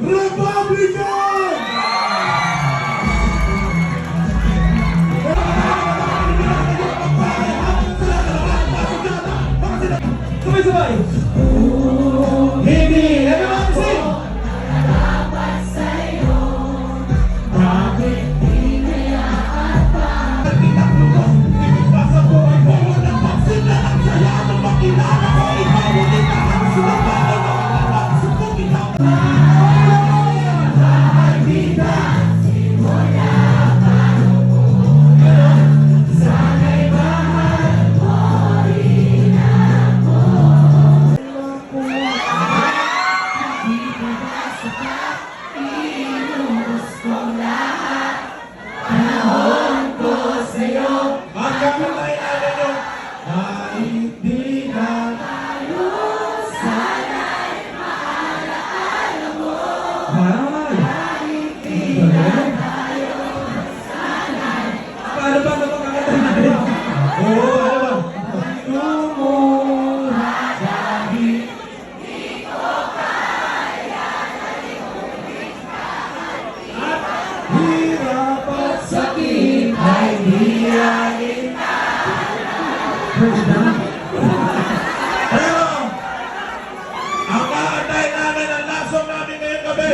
Репабліка!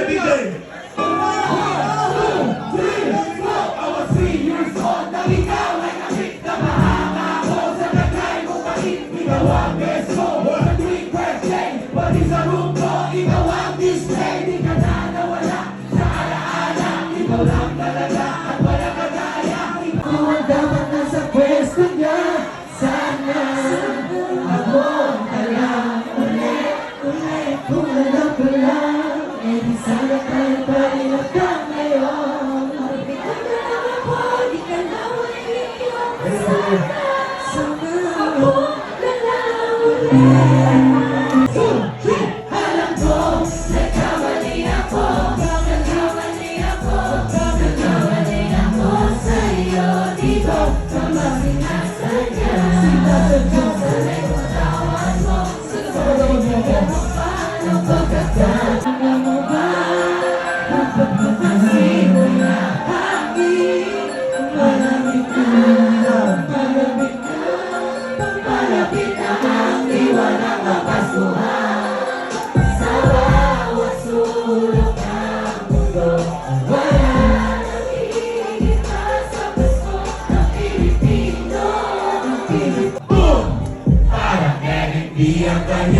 everything. One day.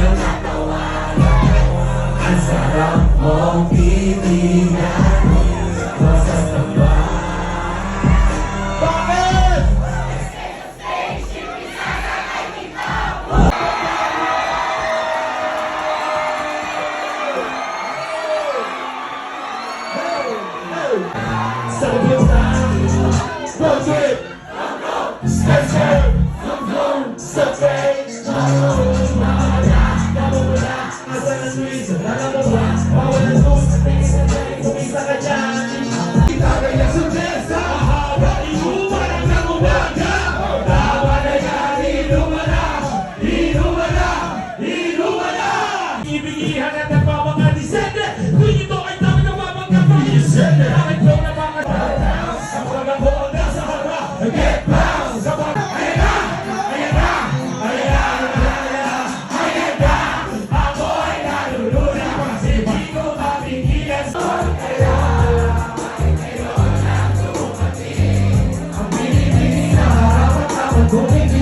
yun Ang sarap mong pilihan binibigihan at nagpapangalisin kung ito ay tao na mapagkapalisin dahil daw na mga sa mga nagbuoda sa harba get down. Sa mga ayan na ayan na ayan na ayan na ako ay naluluna kasi di ko mapigilan sa Go, baby.